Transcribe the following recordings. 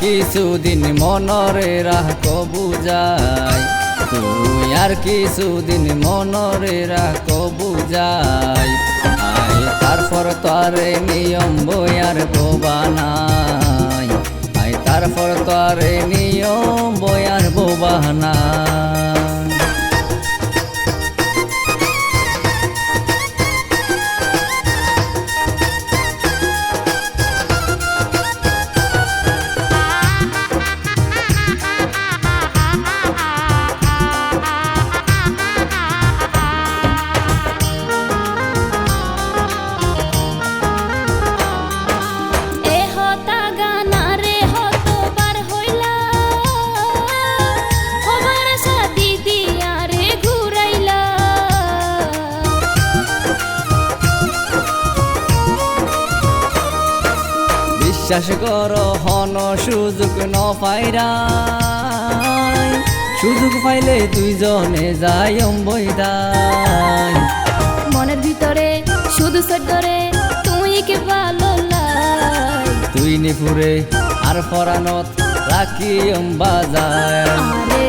কিছুদিন মনরে রাহ কবুজায় তুই আর কিছুদিন মনরে রাহ কবুজায় আই তারপর তোরে নিয়ম বয়ার বোবানাই আই তারপর তোরে নিয়ম বয়ার বোবানাই বিশ্বাস কর হন সুযোগ ন পাইরা। সুযোগ পাইলে দুইজনে যাই অম্বইদাই মনের ভিতরে শুধু সদরে তুই কে ভালো তুই নিপুরে আর পরানত রাখি বাজায় আরে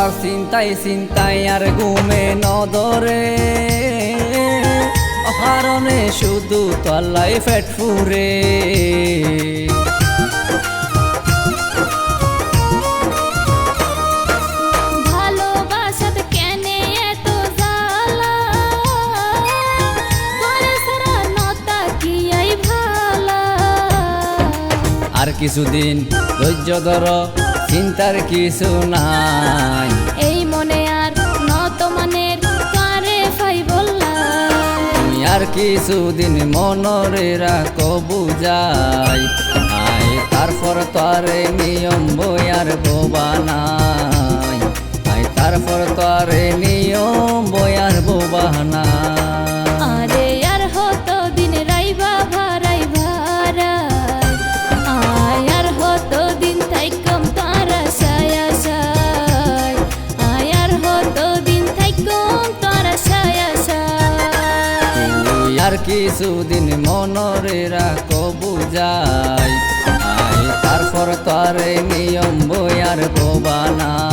আর চিন্তাই চিন্তাই আর ঘুমে নদরে। অহারণে শুধু তল্লাই ফেট ফুরে। আর কিছুদিন ধৈর্য ধর চিন্তার কিছু নাই। এই মনে আর নত মানের কারে ফাই বললাই তুই আর কিছুদিন মনরে রাখ বুঝাই। আই তারপর তারে নিয়ম বয়ার বোবানাই আই তারপর তারে নিয়ম বয়ার বোবানাই কিছুদিন মনরে রাখো বুঝাই। তারপর তারে নিয়ম বই আর বোবানাই